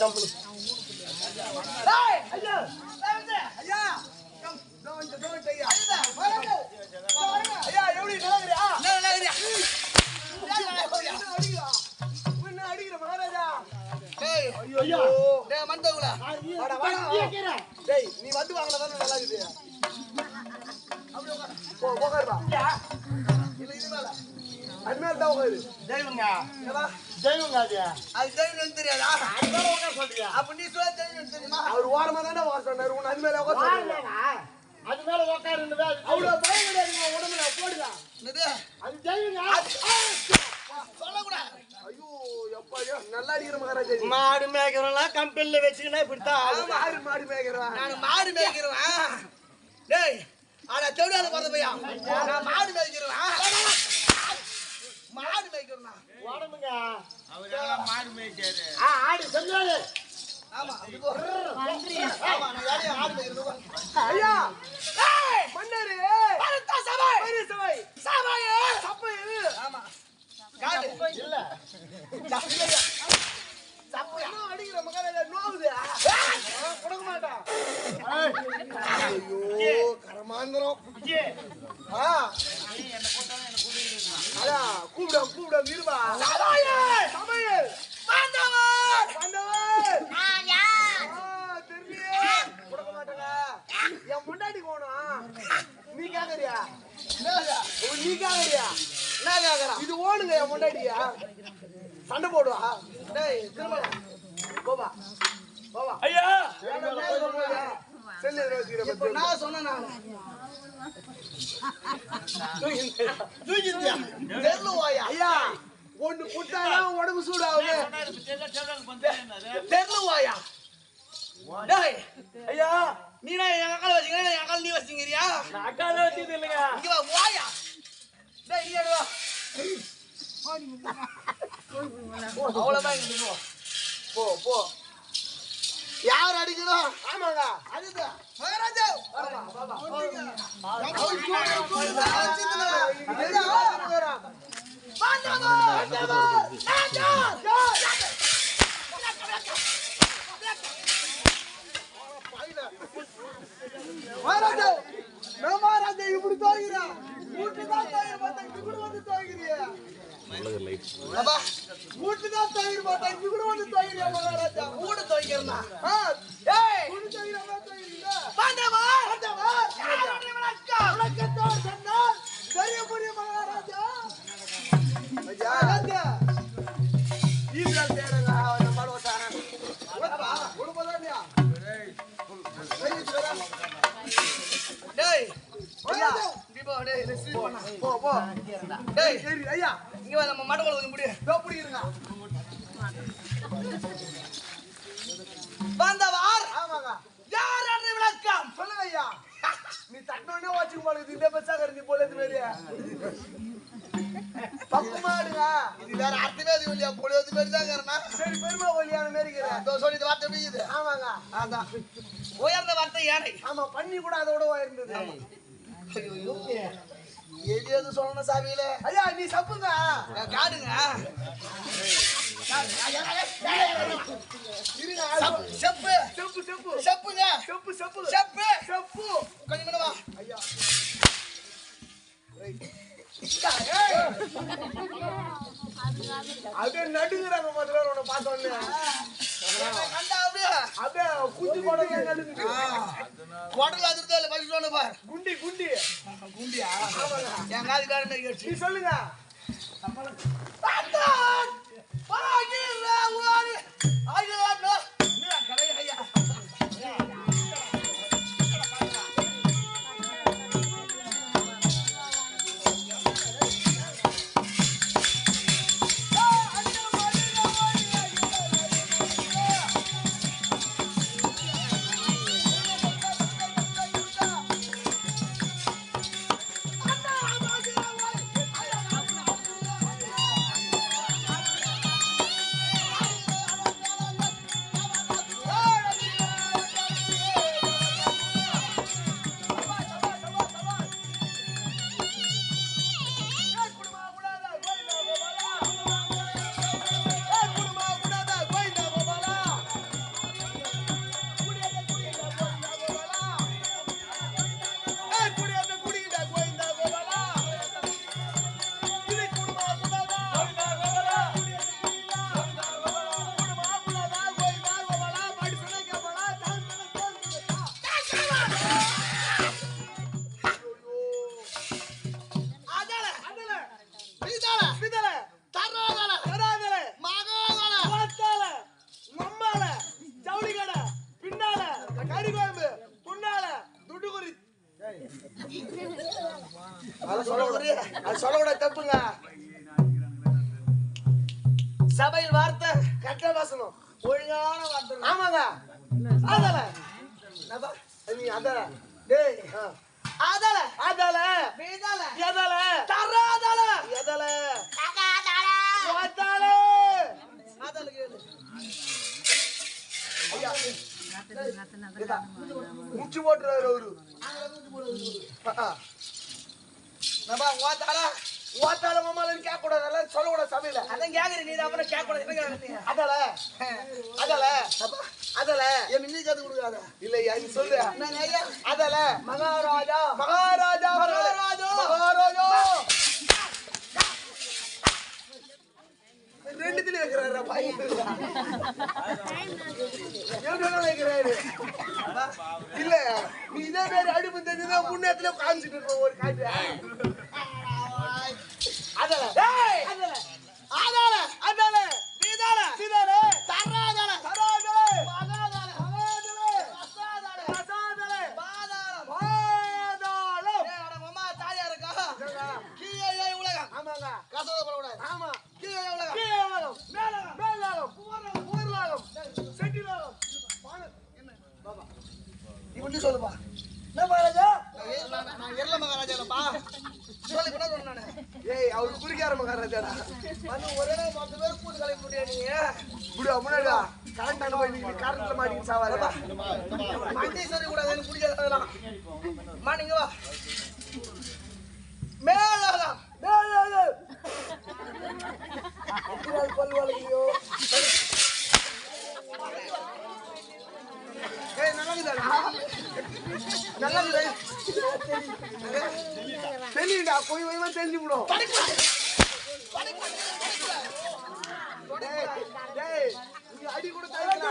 ஜம்பு மேல. தெய்வங்க? தெய்வங்க அது? அது தெரியும் தெரியாதா? அது மேல உட்கார சொல்றியா? அப்ப நீ சொல்ல தெரியும் தெரியுமா? அவர் ஓரமா தானே உட்கார சொன்னாரு. உன்னை அது மேல உட்கார சொன்னாரு வாங்கடா. அது மேல உட்காருன்னு அது அவ்வளவு பயம் கிடையாது. உன் உடம்புல போடுதா? என்னது? அது தெய்வங்க சொல்லக்கூடாது. ஐயோ எப்பா நல்லா அடிக்கிற மகாராஜா. மாடு மேய்க்கிறவங்களாம் கம்பெனில வச்சுக்கினா இப்படித்தான். மாடு மாடு மேய்க்கிறவன். நான் மாடு மேய்க்கிறவன். டேய் ஆனா தேவையான பார்த்த பையா. நான் மாடு மேய்க்கிறவன். மாடு மேய்க்கிறவன் உடம்புங்க ஆ, ஆடு செஞ்சாரு ஆமா அப்படி போ. ஆமா நான் ஆடு மேய்க்கிறவன் ஐயா ஏய் மன்னரே பரத்த சபை பெரிய சபை சபை சபை ஆமா காடு இல்ல சப்பை அடிக்கிற மகாராஜா நோவுது கொடுக்க மாட்டான் ஐயோ கரமாந்திரம் ஆ அதான் கூப்பிடம் கூப்பிடம் இருபா சமையல் சமையல் பாண்டவர் பாண்டவர் ஆ, தெரியலையே. கொடுக்க மாட்டேங்க. என் முன்னாடி போகணும். நீ கேக்குறியா? என்னது? ஓ, நீ கேக்குறியா? என்ன கேக்குறா? என் முன்னாடியா? சண்டை போடுவா? டேய் திரும்ப போவா. போவா. ஐயா! செல்லு இப்போ நான் சொன்னேன் நான். தூக்கிட்டியா தெருவாயா ஐயா! ஒண்ணு புட்டாதான் உடம்பு சூடாகுது? தெருவாயா டேய்! ஐயா! நீ நான் என் அக்கால வச்சுக்கிறேன் என் அக்கால நீ வச்சுக்கிறியா? அக்கால வச்சுக்கிட்டு இல்லைங்க. இங்க வா வாயா. டேய் நீ அவ்வளோதான் இங்க போ. போ யார் அடிக்கணும்? ஆமாங்க. அதுதான் மகாராஜா. மகாராஜா. இப்படி தோகிறா வீட்டுதான் தோகிற பார்த்தா இப்படி வந்து தோகிறியா அப்பா, வீட்டுதான் தோகிற பார்த்தா இப்படி கூட வந்து தோகிறியா மகாராஜா? வீடு தோகிறனா ஏய் வீடு தோகிற மாதிரி தோகிறீங்க பாண்டவா பாண்டவா வணக்கத்தோடு சொன்னால் மகாராஜா. வா நம்ம மடவள வந்து முடி தோ புடிங்க வந்தவார் ஆமாங்க. யார் அன்று விளக்கம்? சொல்லுங்க ஐயா. நீ தட்டோனே வாட்சிங் போல இந்த பெருசாக இருந்து போல இது மாதிரியா பக்கு மாடுங்க. இது வேற அர்த்தமே அது இல்லையா பொழுது மாதிரி தான் இருக்கறனா சரி பெருமா ஒலியான மாதிரி இருக்கிறேன் இதோ சொல்லி இந்த வார்த்தை பிடிக்குது ஆமாங்க. அதான். உயர்ந்த வார்த்தை யானை. ஆமா பண்ணி கூட அதோட உயர்ந்தது. ஐயோ எது எது சொல்லணும் சாமியில? ஐயா நீ சப்புங்க. காடுங்க. செப்பு செப்பு. செப்பு செப்புங்க. செப்பு செப்பு. செப்பு. செப்பு. கொஞ்சம் ஐயா. அப்படியே நடுங்குறாங்க முதல்ல உன்னை பார்த்தோன்னே அப்படியே குஞ்சு நடுங்குது குடல் அதிர்தோ இல்லை பசி சொன்ன பார் குண்டி குண்டி. குண்டியா என் காது காடு மாதிரி கேட்டு நீ சொல்லுங்க. முச்சு போட்டுறாரு அவரு. நம்ம ஓத்தால ஓத்தால கேட்க கூடாது அதெல்லாம் சொல்லக்கூடாது சபையில. அதான் கேக்குறேன். நீ அப்புறம் கேட்க கூடாது அதல அதல அதல. என் மின்னி கத்து கொடுக்காத இல்லையா நீ சொல்லு. அதல மகாராஜா மகாராஜா. மகாராஜா. மகாராஜா. ரெண்டுத்துல வைக்கிறாரு பையன் இல்ல நீ இதே மாதிரி அடுப்பு தெரிஞ்சுதான் முன்னேத்துல காமிச்சிட்டு இருப்ப ஒரு காட்டு அதெல்லாம் டேய் அதல ஆதால அதல வீதால சிதற தராதல தராதல மகாதால அகாதல அசாதால அசாதல பாதாளம் பாதாளம் ஏய் அட மாமா தாயா இருக்கா கீழே ஏய் உலகம் ஆமாங்க கசோத போடக்கூடாது ஆமா கீழே ஏய் உலகம் கீழாகம் மேலாகம் மேலாகம் ஊர்லாகம் செட்டிலாகம் இப்படி சொல்லுப்பா என்ன மகாராஜா நான் எர்ல மகாராஜா இல்லப்பா சொல்லி கூட சொன்னேன் ஏய் அவர் குறிக்கார மகாராஜாடா வந்து ஒரே நாள் பத்து பேர் கூட்டு கலைப்பு முடியாது நீங்க இப்படி முன்னாடிடா கரண்ட் அனுபவி நீங்க கரண்ட்ல மாட்டிக்கிட்டு சாவாரு மண்டி சொல்லி கூடாது எனக்கு பிடிக்காது அதெல்லாம். அம்மா நீங்க வா. மேலகம் மேலாகம் பல் வளைக்கியோ ஏய் நல்லது தெரியுடா போய் போய் தெரிஞ்சு விடும் டேய் டேய் இங்க அடி கூட தரல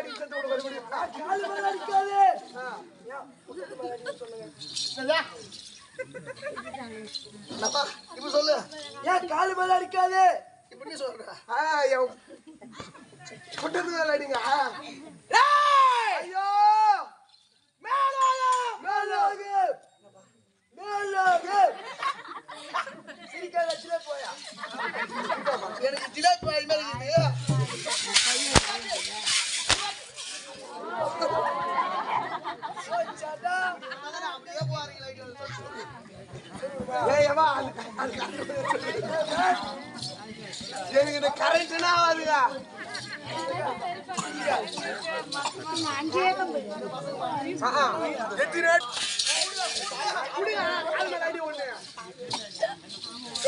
டேய் கரண்ட் விட மறுபடியும் கால் மேல அடிக்காதே இப்ப சொல்லு ஏன் கால் மேல அடிக்காதே இப்படி சொல்ற ஆ குட்டத்து மேல அடிங்க ஐயோ மேலகம் மேலாகு மேலாகு சிரிக்காத போயா எனக்கு ஜிலேபி வாய் இருக்குது அதான் அப்படியே போறீங்க லைட் ஏய் அம்மா அது அது எனக்கு ஆகுதுங்க ஆஹா எத்தனை குடிங்க கால் மேல அடி ஒண்ணு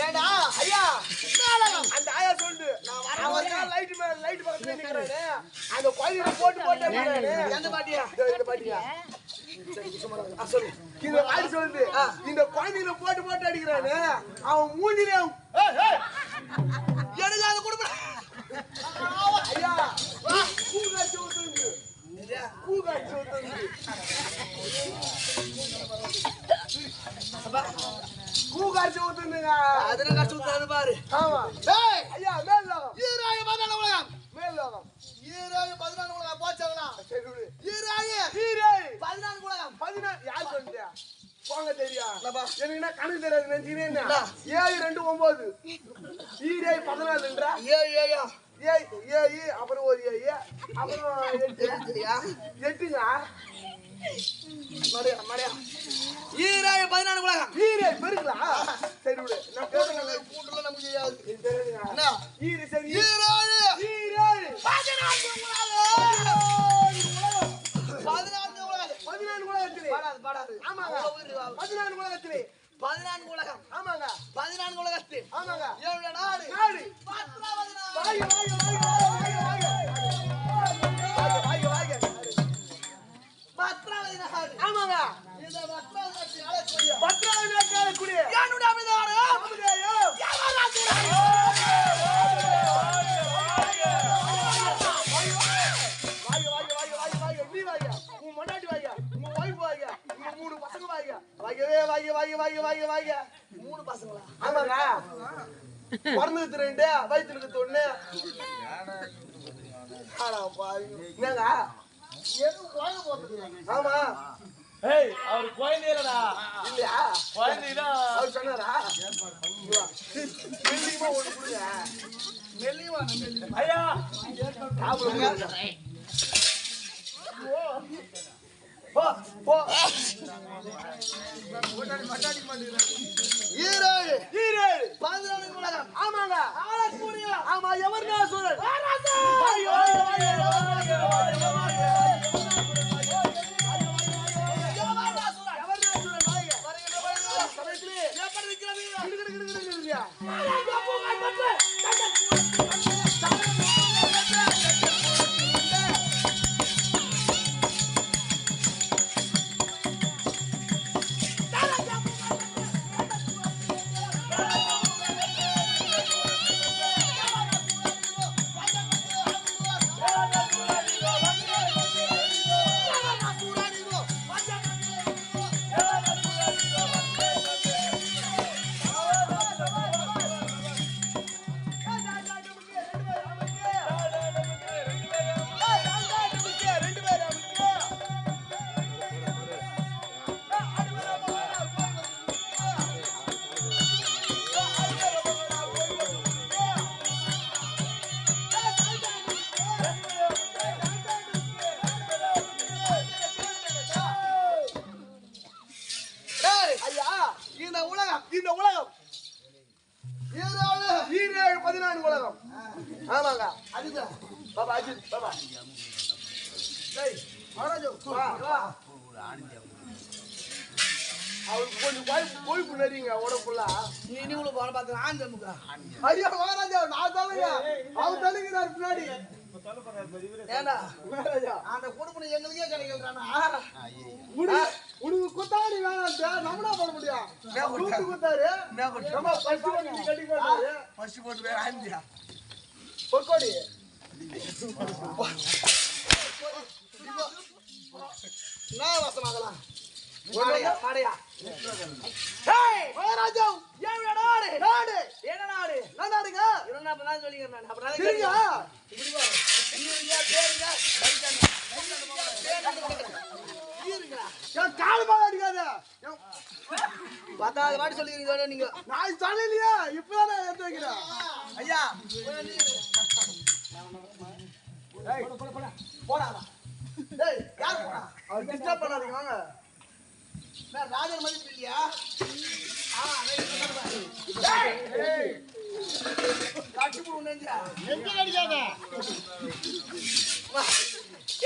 ஏடா ஐயா அந்த ஆயா சொல்லு நான் வரேன் லைட் பக்கத்துல நிக்கிறேனே. அந்த கோயில போட்டு போட்டு எந்த பாட்டியா? இந்த பாட்டியா. இந்த பாட்டி சொல்லுது. இந்த குழந்தைகளை போட்டு போட்டு அடிக்கிறானே. அவன் மூஞ்சிலே எனக்கு அது கொடுப்ப ஐயா பூங்காட்சி ஊத்துங்க. பூங்காட்சி ஊத்துங்க. பூங்காட்சி ஊத்துங்க அதுல கஷ்டம் பாரு. ஆமா டேய் ஐயா மேல் லோகம் ஈராய பதினாலு உலகம் மேல் லோகம் ஈராய பதினாலு உலகம் போச்சவனா சரி விடு ஈராய ஈரே பதினான்கு உலகம் பதினாறு யார் சொல்லியா போங்க தெரியா? என்ன கணக்கு தெரியாது நினைச்சுக்கிறேன் ஏழு ரெண்டு ஒன்பது ஈரே பதினாலுன்றா ஏழு ஏழா. ஏய் ஏய் அப்புறம் ஒரு ஏய் அப்புறம் எட்டுங்க? மடையா மடையா ஈராய பதினான்கு உலகம். ஈரே பெருங்களா சரி விடு. நான் பேசுறேன் கூட்டுல நமக்கு என்ன? ஈரு சரி. ஈராய உலகம். பாடாது பாடாது. ஆமாங்க. பதினான்கு உலகத்திலே. பதினான்கு உலகம். ஆமாங்க. பதினான்கு உலகத்தில். ஆமாங்க. ஏழு நாடு. நாடு. வாங்க வாங்க வாங்க. ஆமாங்க. இந்த பத்தாவது நாட்டில் ஆளக்கூடிய பத்தாவது நாட்கள் கூடிய என்னுடைய. வாங்கவே வாங்க வாங்க வாங்க வாங்க வாங்க. மூணு பசங்களா? ஆமாங்க ரெண்டு வயிற்றுக்கு என்னங்க வாங்க போறது ஆமா. ஏய் அவர் குழந்தை இல்லடா. இல்லையா? குழந்தைதான் அவர் சொன்னாரா? மெல்லியமா ஒண்ணு கொடுங்க. மெல்லியமா ஐயா. போ போ ஈரோடு ஈரோடு பதினாலு உலகம். ஆமாங்க. ஆமா எவர் நான் சொல்றேன் அவருக்கு கொஞ்சம் கொழுப்பு கொழுப்பு நெறிங்க உடம்புல நீ நீ உள்ள போன பார்த்து ஆண்டு முக்கா ஐயா மகாராஜா நான் அவர் பின்னாடி ஏண்டா மகாராஜா அந்த குடும்பம் எங்களுக்கே கிடைக்கலறானா உனக்கு உனக்கு குத்தாடி வேணாம் நம்மளா பண்ண முடியும் குத்தாரு நம்ம பசி கட்டி போட்டாரு போட்டு வேற நான் வசமாகலாம் மாடையா? மாடையா ஏய் மகாராஜா ஏன் நாடு நாடு என்ன நாடு என்ன நாடுங்க என்ன அப்ப நான். சொல்லிக்கிறேன் நான் அப்புறம் சரிங்க இப்படி வா. ஈருங்க பேருங்க. ஈருங்க என் கால் மேல அடிக்காத? என் பத்தாவது வாட்டி சொல்லிக்கிறீங்க நீங்க. நான் சொல்லலையே இப்பதானே எடுத்து வைக்கிறேன். ஐயா. போடாதா டேய் யார் போறா? அவர் டிஸ்டர்ப் பண்ணாதீங்க வாங்க. நான் ராஜர் மதிப்பு இல்லையா ஆ போடு நெஞ்சா எங்க அடிக்காத?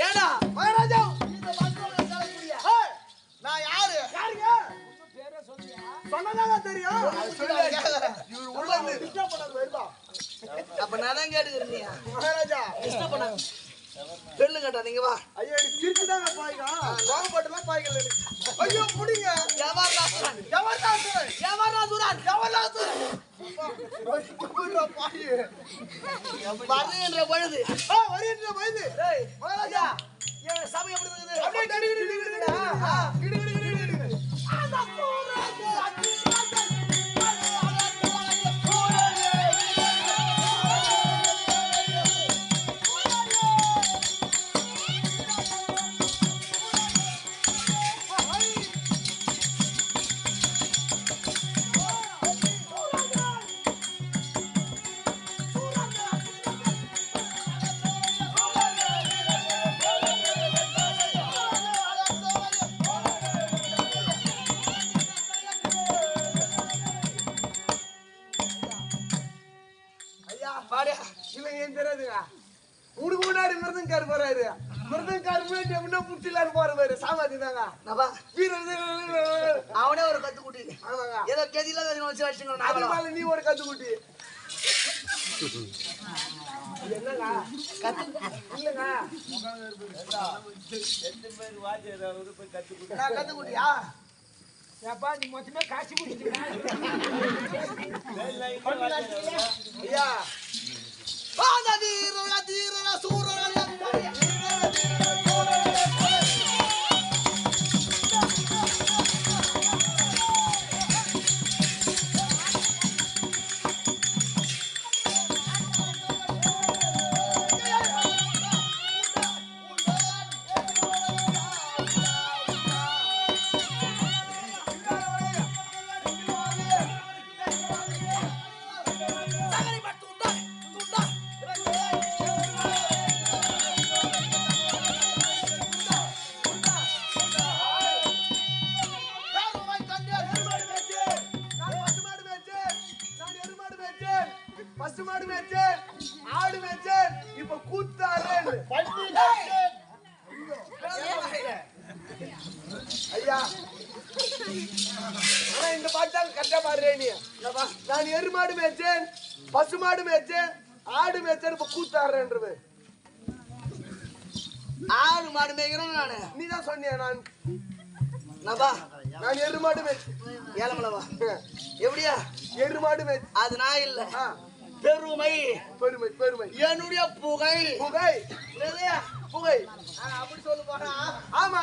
ஏடா மகாராஜா. இந்த நான் யாரு? யாருங்க? சொன்னதாங்க தெரியும். இவர் உள்ள இருந்து டிஸ்டர்ப் பண்ணாத வருதா அப்ப நான் தான் கேட்டுக்கிறேன் மகாராஜா. டிஸ்டர்ப் பண்ணாங்க கேட்டா நீங்க வா. கோவப்பட்டுலாம் பாய்க்கல எனக்கு ஐயோ எவர் தான் சொல்றேன் எவர் ராசுரன் எவர் ராசுரன் பாய். வரேன்ற பொழுது. வருகின்ற வயது அவனே ஒரு கத்து குட்டி ஆமாங்க. ஏதோ கெதில வச்சு வச்சுக்கணும் நாங்களும். அதனால நீ ஒரு கத்துக்குட்டி. என்னங்க? இல்லங்க. நான் கத்து குட்டியா ஐயா வாத வீரர தீரர ஐயா. ஆனா இந்த பாட்டு தான் கரெக்டா பாடுறே நீ. நான் எரு மாடு மேய்ச்சேன் பசு மாடு மேய்ச்சேன் ஆடு மேய்ச்சேன் இப்ப கூத்தாடுறேன்றது ஆடு மாடு மேய்க்கிறேன் நானு. நீ தான் சொன்னியா நான்? என்னப்பா? நான் எரு மாடு மேய்ச்சேன். ஏழமலவா எப்படியா? எரு மாடு மேய்ச்சேன். அது நான் இல்ல. பெருமை. பெருமை பெருமை. என்னுடைய புகை. புகை? புகை. அப்படி சொல்லு போனா ஆமா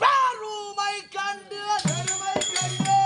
பெருமை கண்டு பெருமை கண்டு